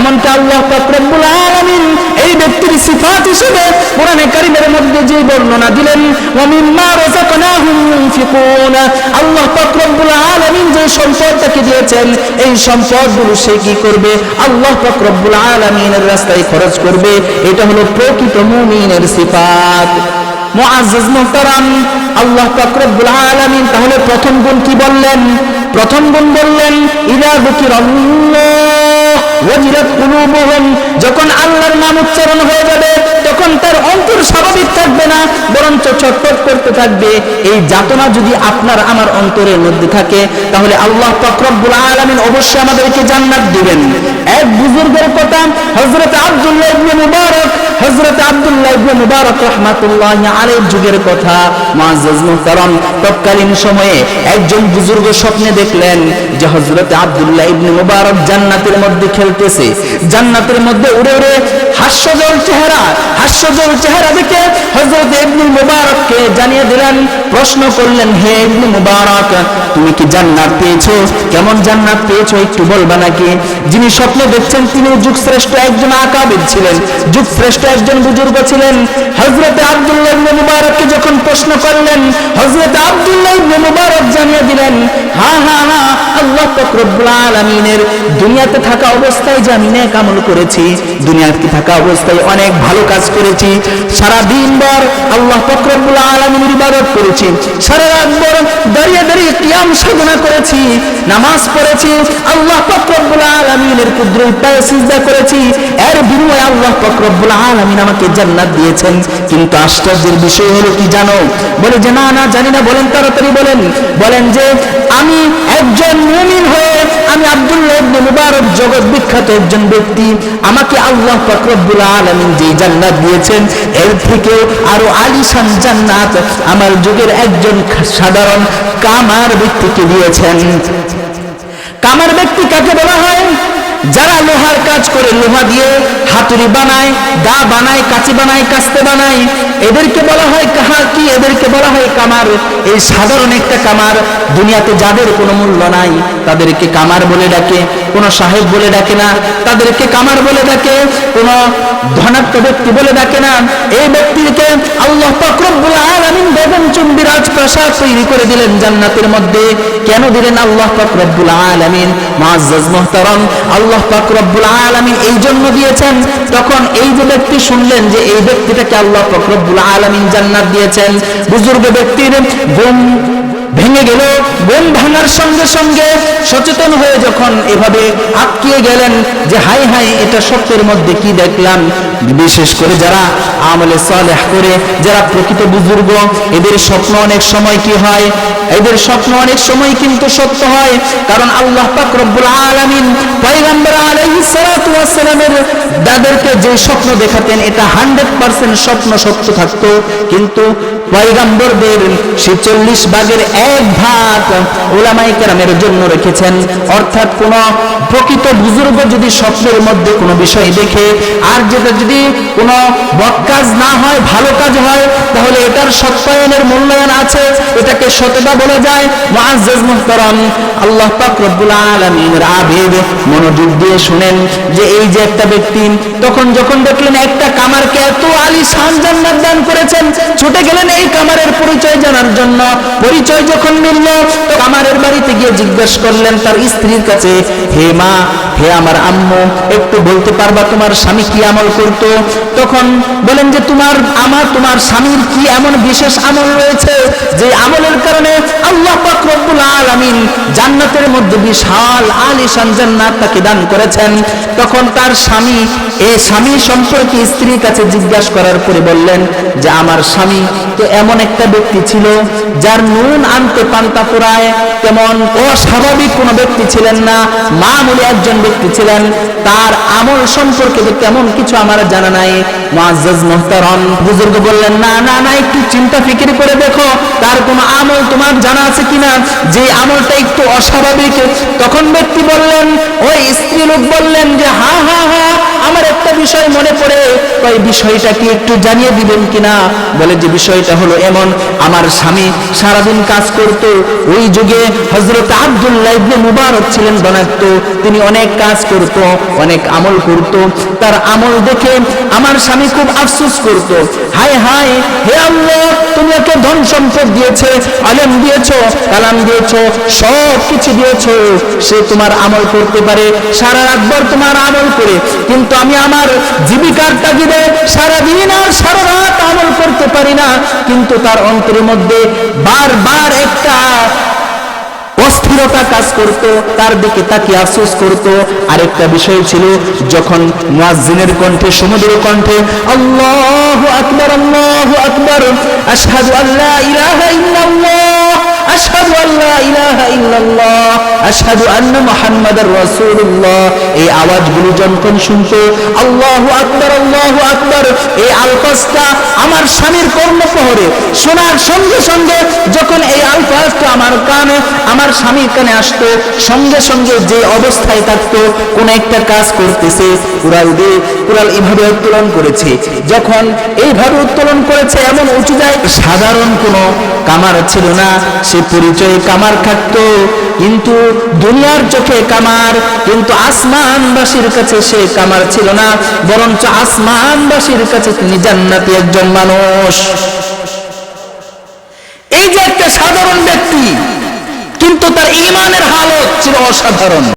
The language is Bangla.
এমনকি আল্লাহ রব্বুল আলামিন এই ব্যক্তির সিফাত হিসেবে কোরআনে কারিমের মধ্যে যে বর্ণনা দিলেন আল্লাহ পাক আলামিন যে সম্পদ তাকে দিয়েছেন, এই সম্পদগুলো সে কি করবে? আল্লাহ পাক আলামিনের রাস্তায় খরচ করবে। এটা হলো প্রকৃত মুমিনের সিফাত। মুআজ্জাজ, মুহতারাম, আল্লাহ পাক রব্বুল আলামিন তাহলে প্রথম গুণ কি বললেন? প্রথম গুণ বললেন যুকিরাল্লাহ ওয়াজিলাত কুলুবুহুম যখন আল্লাহর নাম উচ্চারণ হয়ে যাবে, তখন তার অন্তর স্বাভাবিক থাকবে না, বরঞ্চ ছটফট করতে থাকবে। এই যাতনা যদি আপনার আমার অন্তরের মধ্যে থাকে, তাহলে আল্লাহ পাক আলমিন অবশ্যই আমাদেরকে জান্নাত দিবেন। এক বুজুর্গের কথা হজরত আব্দুল্লাহ মুবারক হযরত আব্দুল্লাহ ইবনে মুবারক রহমাতুল্লাহ আলাইহির যুগের কথা মুআজ্জাজ মুহতারাম তৎকালীন সময়ে একজন বুজুর্গ স্বপ্নে দেখলেন যে হযরত আব্দুল্লাহ ইবনে মুবারক জান্নাতের মধ্যে খেলতেছে। জান্নাতের মধ্যে উড়ে উড়ে হাস্যজল চেহারা হাস্যজল চেহারা দেখে হযরত ইবনে মুবারককে জানিয়ে দিলেন, প্রশ্ন করলেন, হে ইবনে মুবারক, তুমি কি জান্নাত পেয়েছ? কেমন জান্নাত পেয়েছ একটু বলবা নাকি? যিনি স্বপ্ন দেখছেন তিনি যুগ শ্রেষ্ঠ একজন আকাবিদ ছিলেন। যুগ শ্রেষ্ঠ একজন বুজুর্গ ছিলেন। হযরত আব্দুল্লাহ ইবনে মুবারককে যখন প্রশ্ন করলেন, হযরত আব্দুল্লাহ ইবনে মুবারক জানিয়ে দিলেন হ্যাঁ হ্যাঁ হ্যাঁ আল্লাহ পাক রব্বুল আলামিনের দুনিয়াতে থাকা অবস্থায় যে আমি নেক আমল করেছি, দুনিয়াতে থাকা অবস্থায় অনেক ভালো কাজ করেছি সারা দিন ভর আল্লাহ পাক রব্বুল আলামিনের করেছি। সারা রাত ভর দাঁড়িয়ে দাঁড়িয়ে কিয়াম সাধনা করেছি, নামাজ পড়েছি, আল্লাহ আলামিনের করেছি। এর বিনিময়ে আল্লাহ আলামিন আমাকে জান্নাত দিয়েছেন। কিন্তু আশ্চর্যের বিষয় হলো কি জানো? বলে যে, না না, জানি না। বলেন, তাড়াতাড়ি বলেন। বলেন যে, আমি একজন মুমিন হয়ে আমি আব্দুল্লাহ ইবনে মুবারক জগৎ বিখ্যাত একজন ব্যক্তি। আমাকে আল্লাহ পাক রব্বুল যে জান্নাত দিয়েছেন, এর থেকে আরও আলিশান জান্নাত আমার যুগের একজন সাধারণ কামার ব্যক্তিকে দিয়েছেন। কামার ব্যক্তি কাকে বলা হয়? লোহার কাজ করে লোহা দিয়ে হাতুড়ি বানায় দা বানায়, কাঁচি বানায়, কাস্তে বানায়। এদেরকে বলা হয় কাহা কি? এদেরকে বলা হয় কামার। এই সাধারণ একটা কামার দুনিয়াতে যাদের কোনো মূল্য নাই, তাদেরকে কামার বলে ডাকে, কোনো সাহেব বলে ডাকে না, তাদেরকে কামার বলে ডাকে, কোনো ধনাত্ম ব্যক্তি বলে ডাকে না। এই ব্যক্তিকে আল্লাহ পাক রব্বুল আলামিন বেগম চুম্বি রাজপ্রাসাদ তৈরি করে দিলেন জান্নাতের মধ্যে। কেন দিলেন? আল্লাহ পাক আলামিন। মুহতারাম আল্লাহ পাক রব্বুল আলামিন এই জন্য দিয়েছেন। তখন এই যে ব্যক্তি শুনলেন যে এই ব্যক্তিটাকে আল্লাহ পাক আলমিন আলামিন জান্নাত দিয়েছেন, বুজুর্গ ব্যক্তির ঘুম ভেঙে গেল বোন ভাঙার সঙ্গে সঙ্গে সচেতন হয়ে যখন এভাবে আটকিয়ে গেলেন যে হাই হাই এটা সত্যের মধ্যে কি দেখলাম? বিশেষ করে যারা আমলে সালেহ করে, যারা প্রকৃত বুজুর্গ, এদের স্বপ্ন অনেক সময় কি হয়? এদের স্বপ্ন অনেক সময় কিন্তু সত্য হয়, কারণ আল্লাহ পাক রব্বুল আলামিন পয়গম্বর আলাইহিস সালাতু ওয়াস সালামের দাদেরকে যে স্বপ্ন দেখাতেন, এটা 100% স্বপ্ন সত্য থাকতো। কিন্তু পয়গম্বরদের সে চল্লিশ ভাগের এক ভাগ ওলামাই কেরামের জন্য রেখেছেন। অর্থাৎ কোন প্রকৃত বুজুর্গ যদি স্বপ্নের মধ্যে কোনো বিষয় দেখে, আর যেটা যদি কোনো বদকাজ না হয়, ভালো কাজ হয়, তাহলে এটার সত্যায়নের মূল্যায়ন আছে। এটাকে সততা বলা যায়। মুআজ্জাজ মুহতারাম, আল্লাহ পাক রব্বুল আলামিনের আবেগ মনোযোগ দিয়ে শুনেন যে এই যে একটা ব্যক্তি, তখন যখন দেখলেন একটা কামারকে এত আলিশান জান্নাত দান করেছেন, ছুটে গেলেন এই কামারের পরিচয় জানার জন্য। পরিচয় যখন মিলল, তো কামারের বাড়িতে গিয়ে জিজ্ঞেস করলেন, তার স্ত্রীর কাছে, হে মা, হে আমার আম্মু, একটু বলতে পারবা তোমার স্বামী কি আমল করতো? তখন বলেন যে, তোমার আমার তোমার স্বামীর কি এমন বিশেষ আমল রয়েছে, যে আমলের কারণে আল্লাহ রব্বুল আলামিন জান্নাতের মধ্যে বিশাল আলিশান জান্নাত তাকে দান করেছেন? তখন তার স্বামী এই স্বামী সম্পর্কে স্ত্রীর কাছে জিজ্ঞাসা করার পরে বললেন যে, আমার স্বামী তো এমন একটা ব্যক্তি ছিল যার নুন আনতে পান্তা পোড়ায়। তেমন অস্বাভাবিক কোনো ব্যক্তি ছিলেন না মামুলি একজন ব্যক্তি ছিলেন। তার আমল সম্পর্কে তো তেমন কিছু আমার জানা নাই। মুআজ্জাজ মুহতারাম বুজুর্গ বললেন, না না না, একটু চিন্তা ফিকির করে দেখো, তার কোনো আমল তোমার জানা আছে কিনা? যে আমলটা একটু অস্বাভাবিক, তখন ব্যক্তি বললেন, ওই স্ত্রী লোক বললেন যে হা হা হা আমার একটা বিষয় মনে পড়ে ওই বিষয়টা কি একটু জানিয়ে দিবেন কিনা? বলে যে বিষয়টা হলো এমন, আমার স্বামী সারাদিন কাজ করত, ওই যুগে হজরত আব্দুল্লাহ ইবনে মুবারক ছিলেন ধনাত্ম তিনি অনেক কাজ করত, অনেক আমল করত, তার আমল দেখে আমার স্বামী খুব আফসোস করত। হায় হায়, হে আল্লাহ, তুমি ওকে ধন সম্পদ দিয়েছে, আলেম দিয়েছ, কালাম দিয়েছ, সব কিছু দিয়েছ, সে তোমার আমল করতে পারে, সারা রাতভর তোমার আমল করে, কিন্তু আমি আমার জীবিকার তাগিদে সারাদিন আর সারা রাত আমল করতে পারি না, কিন্তু তার অন্তরের মধ্যে বারবার একটা অস্থিরতা কাজ করত, তার দিকে আফসোস করত। আরেকটা বিষয় ছিল, যখন কণ্ঠে সমুদ্র কণ্ঠে, আল্লাহু আকবার আল্লাহু আকবার, আশহাদু ইলাহা ইল্লাল্লাহ, আশহাদু ইলাহা ইল্লাল্লাহ আশহাদু আন্না মুহাম্মাদার রাসূলুল্লাহ। এই আওয়াজগুলো যখন শুনতো, আল্লাহু আকবার আল্লাহু আকবার, এই আলফাজটা আমার স্বামীর কর্মপ্রহরে শোনার সঙ্গে সঙ্গে যখন এই আলফাজটা আমার কানে, আমার স্বামীর কানে আসতো, সঙ্গে সঙ্গে যে অবস্থায় থাকতো, কোন একটা কাজ করতেছে কুড়াল দিয়ে কুড়াল এইভাবে উত্তোলন করেছে। যখন এইভাবে উত্তোলন করেছে, এমন উঁচু যায়, সাধারণ কোনো কামার ছিল না, সে পরিচয়ে কামার থাকতো। কিন্তু দুনিয়ার চোখে কামার, কিন্তু আসমানবাসীর কাছে সে কামার ছিল না, বরঞ্চ আসমানবাসীর কাছে তিনি জান্নাতি একজন মানুষ। এই যে একটা সাধারণ ব্যক্তি, কিন্তু তার ইমানের হালত ছিল অসাধারণ।